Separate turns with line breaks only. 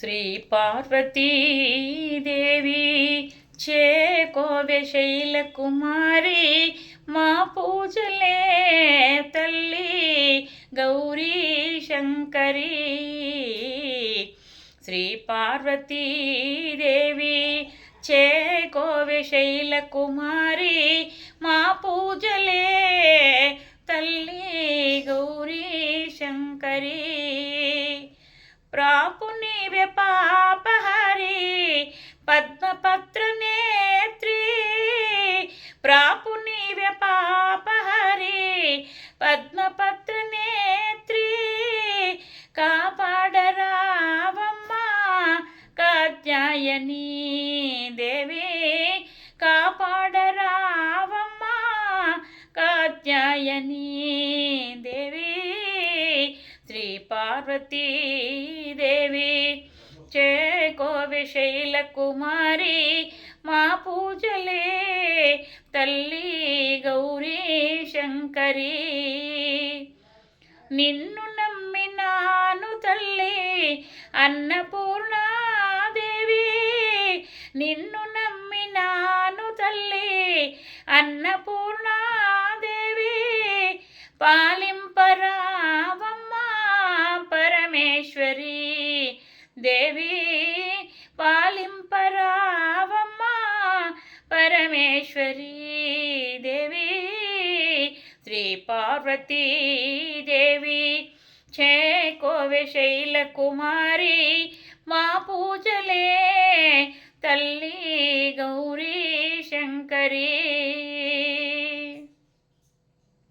శ్రీ పార్వతీదేవి చేకోవె శైల కుమారి మా పూజలే తల్లి గౌరీ శంకరి. శ్రీ పార్వతీదేవి చేకోవె శైల కుమారి మా పూజలే తల్లి గౌరీ శంకరీ. ప్రాపు నీవే పాపహరి పద్మపత్ర నేత్రి ప్రాపు నీవే పాపహరి పద్మపత్ర నేత్రి కాపాడరావమ్మా కాత్యాయని దేవి. కాపాడరావమ్మా కాత్యాయని పార్వతీదేవి. పార్వతీ దేవి కుమారి మా పూజలే. తల్లి గౌరీ శంకరి. నిన్ను నమ్మినాను తల్లి అన్నపూర్ణాదేవి. నిన్ను నమ్మినాను తల్లి అన్నపూర్ణాదేవి. పాలింపరావ దేవి పాలింపరావమ్మా పరమేశ్వరీ దేవి శ్రీ పార్వతీ దేవి చేకోవె శైల కుమారి మా పూజలే తల్లి గౌరీ శంకరీ.